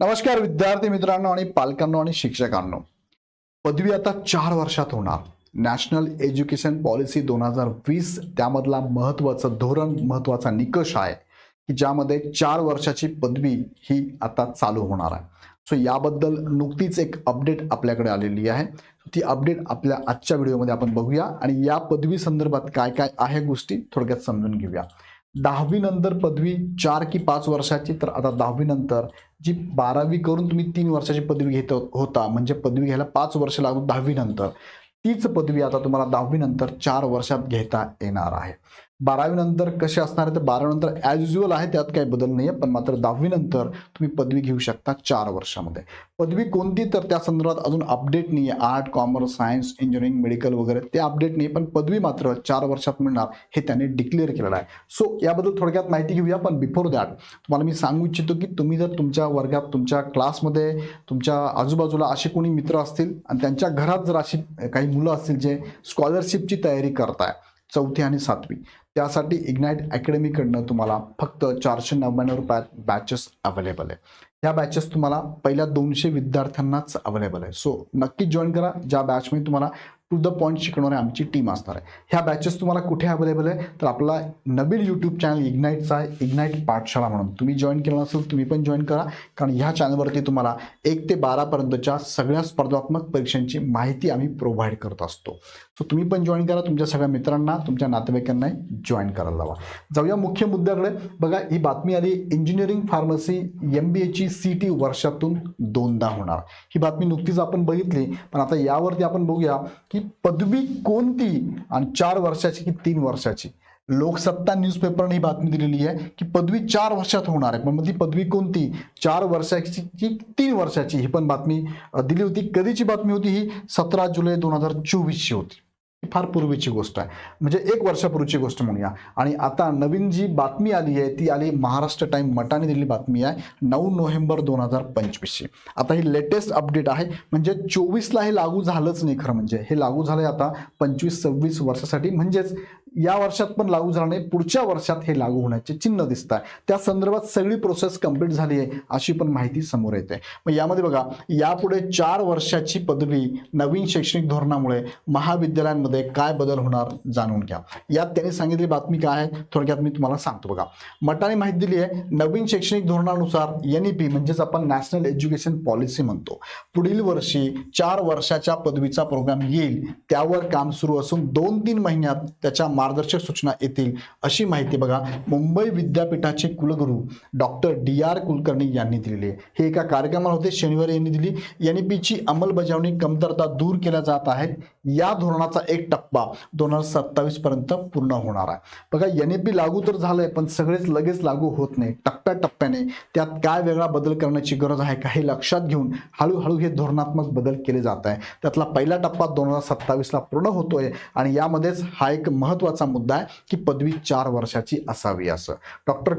नमस्कार विद्यार्थी मित्रांनो आणि पालकांनो आणि शिक्षकांनो. पदवी आता चार वर्षात होणार. नॅशनल एज्युकेशन पॉलिसी दोन हजार वीस त्यामधला महत्त्वाचं धोरण महत्त्वाचा निकष आहे की ज्यामध्ये चार वर्षाची पदवी ही आता चालू होणार आहे. सो याबद्दल नुकतीच एक अपडेट आपल्याकडे आलेली आहे. ती अपडेट आपल्या आजच्या व्हिडिओमध्ये आपण बघूया आणि या पदवी संदर्भात काय काय आहे गोष्टी थोडक्यात समजून घेऊया. दहावीनंतर पदवी चार की पाच वर्षाची तर आता दहावीनंतर जी बारावी करून तुम्ही तीन वर्षाची पदवी घेत होता म्हणजे पदवी घ्यायला पाच वर्ष लागून दहावीनंतर तीच पदवी आता तुम्हाला दहावीनंतर चार वर्षात घेता येणार आहे. बारावी नंतर कसे असणार आहे तर बारावी नंतर ॲज युजल आहे त्यात काही बदल नाही आहे पण मात्र दहावी नंतर तुम्ही पदवी घेऊ शकता चार वर्षामध्ये. पदवी कोणती? तर त्या संदर्भात अजून अपडेट नाही आहे art commerce science engineering medical वगैरे ते अपडेट नाही पण पदवी मात्र चार वर्षात मिळणार हे त्यांनी डिक्लेअर केलेलं आहे. सो याबद्दल थोडक्यात माहिती घेऊया पण बिफोर दॅट तुम्हाला मी सांगू इच्छितो की तुम्ही जर तुमच्या वर्गात तुमच्या क्लासमध्ये तुमच्या आजूबाजूला असे कोणी मित्र असतील आणि त्यांच्या घरात जर अशी काही मुलं असतील जे स्कॉलरशिपची तयारी करताय चौथी आणि सातवी. त्यासाठी इग्नाईट अकॅडमीकडनं तुम्हाला फक्त चारशे नव्याण्णव रुपयात बॅचेस अवेलेबल आहे. ह्या बॅचेस तुम्हाला पहिल्या दोनशे विद्यार्थ्यांनाच अवेलेबल आहे. सो नक्की जॉईन करा. ज्या बॅचमध्ये तुम्हाला टू द पॉईंट शिकवणारी आमची टीम असणार आहे. ह्या बॅचेस तुम्हाला कुठे अवेलेबल आहे? तर आपला नवीन यूट्यूब चॅनल इग्नाईटचा आहे. इग्नाईट पाठशाळा म्हणून. तुम्ही जॉईन केलं नसेल तुम्ही पण जॉईन करा. कारण ह्या चॅनलवरती तुम्हाला एक ते बारापर्यंतच्या सगळ्या स्पर्धात्मक परीक्षांची माहिती आम्ही प्रोव्हाइड करत असतो. सो तुम्ही पण जॉईन करा. तुमच्या सगळ्या मित्रांना तुमच्या नातेवाईकांना जॉईन करायला लावा. जाऊया मुख्य मुद्द्याकडे. बघा ही बातमी आली. इंजिनिअरिंग फार्मसी एम बी एची सी टी वर्षातून दोनदा होणार. ही बातमी नुकतीच आपण बघितली. पण आता यावरती आपण बघूया की पदवी कोणती? आणि चार वर्षाची की तीन वर्षाची? लोकसत्ता न्यूजपेपरने ही बातमी दिलेली आहे की पदवी चार वर्षात होणार आहे. पण मग ती पदवी कोणती? चार वर्षाची की तीन वर्षाची? ही पण बातमी दिली होती. कधीची बातमी होती ही? सतरा जुलै दोन हजार चोवीसची होती. फार पूर्वीची गोष्ट आहे. म्हणजे एक वर्षापूर्वीची गोष्ट म्हणूया. आणि आता नवीन जी बातमी आली आहे ती आली महाराष्ट्र टाइम मटाने दिलेली बातमी आहे नऊ नोव्हेंबर दोन हजार पंचवीसची. आता ही लेटेस्ट अपडेट आहे. म्हणजे चोवीसला हे लागू झालंच नाही खरं म्हणजे. हे लागू झालंय आता पंचवीस सव्वीस वर्षासाठी. म्हणजेच या वर्षात पण लागू झाल्याने नाही पुढच्या वर्षात हे लागू होण्याचे चिन्ह दिसत आहे त्या संदर्भात सगळी प्रोसेस कंप्लीट झाली आहे अशी पण माहिती समोर येते. मग यामध्ये बघा यापुढे चार वर्षाची पदवी नवीन शैक्षणिक धोरणामुळे महाविद्यालयांमध्ये काय बदल होणार जाणून घ्या. यात त्यांनी सांगितली बातमी काय आहे थोडक्यात मी तुम्हाला सांगतो बघा. मटाने माहिती दिली आहे नवीन शैक्षणिक धोरणानुसार एन ई पी म्हणजेच आपण नॅशनल एज्युकेशन पॉलिसी म्हणतो. पुढील वर्षी चार वर्षाच्या पदवीचा प्रोग्राम येईल त्यावर काम सुरू असून दोन तीन महिन्यात त्याच्या मार्गदर्शक सूचना येतील अशी माहिती बघा मुंबई विद्यापीठाचे कुलगुरू डॉक्टर डी आर कुलकर्णी यांनी दिलेली आहे. हे एका कार्यक्रमाला होते. शनिवारी यांनी दिली. एन ई पीची अंमलबजावणी कमतरता दूर केल्या जात आहेत. या धोरणाचा एक टप्पा दोन हजार सत्तावीस पर्यंत पूर्ण होणार आहे. बघा एन ई पी लागू तर झालंय पण सगळेच लगेच लागू होत नाही. टप्प्याटप्प्याने त्यात काय वेगळा बदल करण्याची गरज आहे का हे लक्षात घेऊन हळूहळू हे धोरणात्मक बदल केले जात आहे. त्यातला पहिला टप्पा दोन हजार सत्तावीसला पूर्ण होतोय आणि यामध्येच हा एक महत्त्वाचा मुद्दा आहे की पदवी चार वर्षाची असावी असं. डॉक्टर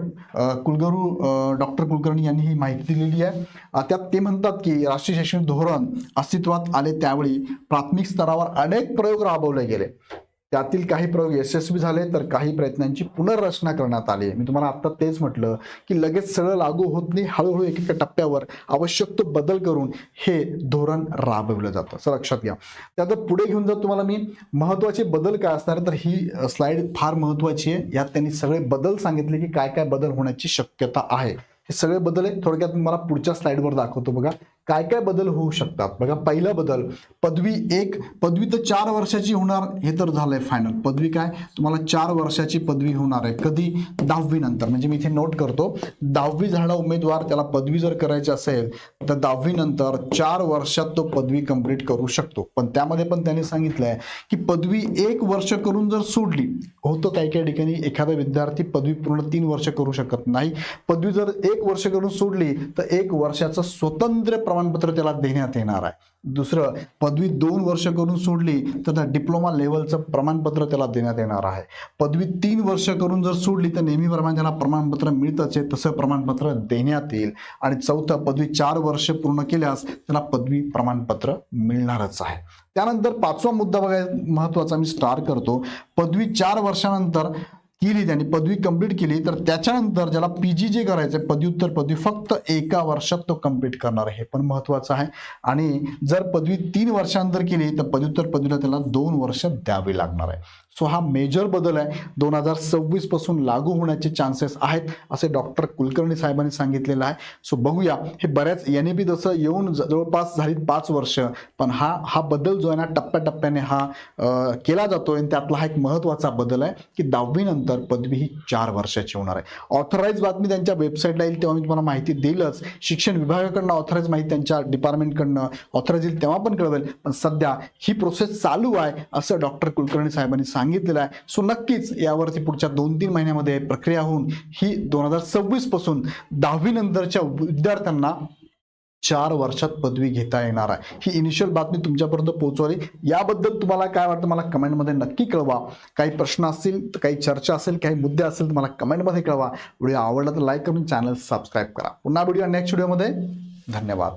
कुलगुरू डॉक्टर कुलकर्णी यांनी ही माहिती दिलेली आहे. त्यात ते म्हणतात की राष्ट्रीय शैक्षणिक धोरण अस्तित्वात आले त्यावेळी प्राथमिक स्तरावर अनेक प्रयोग राबवले गेले. त्यातील काही प्रयोग यशस्वी झाले तर काही प्रयत्नांची पुनर्रचना करण्यात आली. मी तुम्हाला आता तेच म्हटलं की लगेच सरळ लागू होत नाही हळूहळू एकेका टप्प्यावर आवश्यक तो बदल करून हे धोरण राबवलं जातं. असं लक्षात घ्या. त्यात पुढे घेऊन जर तुम्हाला मी महत्त्वाचे बदल काय असणार तर ही स्लाईड फार महत्त्वाची आहे. यात त्यांनी सगळे बदल सांगितले की काय काय बदल होण्याची शक्यता आहे. हे सगळे बदल आहे थोडक्यात मला पुढच्या स्लाईडवर दाखवतो बघा. काय काय बदल होऊ शकतात? बघा पहिला बदल पदवी एक पदवी तर चार वर्षाची होणार हे तर झालंय फायनल पदवी काय? तुम्हाला चार वर्षाची पदवी होणार आहे. कधी? दहावी नंतर. म्हणजे मी इथे नोट करतो दहावी झाला उमेदवार त्याला पदवी जर करायची असेल तर दहावी नंतर चार वर्षात तो पदवी कंप्लीट करू शकतो. पण त्यामध्ये पण त्यांनी सांगितलंय की पदवी एक वर्ष करून जर सोडली होतं काही काही ठिकाणी एखादा विद्यार्थी पदवी पूर्ण तीन वर्ष करू शकत नाही. पदवी जर एक वर्ष करून सोडली तर एक वर्षाचं स्वतंत्र प्रमाणपत्र त्याला देण्यात येणार आहे. दुसरं पदवी दोन वर्ष करून सोडली तर त्या डिप्लोमा लेवलचं प्रमाणपत्र त्याला देण्यात येणार आहे. पदवी तीन वर्ष करून जर सोडली तर नेहमीप्रमाणे त्याला प्रमाणपत्र मिळतच आहे तसं प्रमाणपत्र देण्यात येईल. आणि चौथं पदवी चार वर्ष पूर्ण केल्यास त्याला पदवी प्रमाणपत्र मिळणारच आहे. त्यानंतर पाचवा मुद्दा बघायला महत्त्वाचा मी स्टार करतो. पदवी चार वर्षानंतर केली त्यांनी पदवी कंप्लीट केली तर त्याच्यानंतर ज्याला पी जी जे करायचं आहे पदव्युत्तर पदवी फक्त एका वर्षात तो कंप्लीट करणार आहे. हे पण महत्त्वाचं आहे. आणि जर पदवी तीन वर्षांतर केली तर पदव्युत्तर पदवीला त्याला दोन वर्ष द्यावी लागणार आहे. सो हा मेजर बदल आहे. दोन हजार सव्वीसपासून लागू होण्याचे चान्सेस आहेत असे डॉक्टर कुलकर्णी साहेबांनी सांगितलेलं आहे. सो बघूया. हे बऱ्याच एन बी पी जसं येऊन ज- जवळपास झाली पाच वर्ष. पण हा हा बदल जो आहे ना टप्प्याटप्प्याने हा केला जातो आणि त्यातला हा एक महत्त्वाचा बदल आहे की दहावीनंतर पदवी ही चार वर्षाची होणार आहे. ऑथराईज बातमी त्यांच्या वेबसाईटला येईल तेव्हा मी तुम्हाला माहिती देईलच. शिक्षण विभागाकडनं ऑथराईज माहिती त्यांच्या डिपार्टमेंटकडनं ऑथराईज येईल तेव्हा पण कळवेल. पण सध्या ही प्रोसेस चालू आहे असं डॉक्टर कुलकर्णी साहेबांनी सांगितलेलं आहे. सो नक्कीच यावरती पुढच्या दोन तीन महिन्यामध्ये प्रक्रिया होऊन ही दोन हजार सव्वीसपासून दहावी नंतरच्या विद्यार्थ्यांना चार वर्षात पदवी घेता येणार आहे. ही इनिशियल बातमी तुमच्यापर्यंत पोहोचवली. याबद्दल तुम्हाला काय वाटतं मला कमेंटमध्ये नक्की कळवा. काही प्रश्न असतील तर काही चर्चा असेल काही मुद्दे असेल तर मला कमेंटमध्ये कळवा. व्हिडिओ आवडला तर लाईक करून चॅनल सबस्क्राईब करा. पुन्हा व्हिडिओ नेक्स्ट व्हिडिओमध्ये धन्यवाद.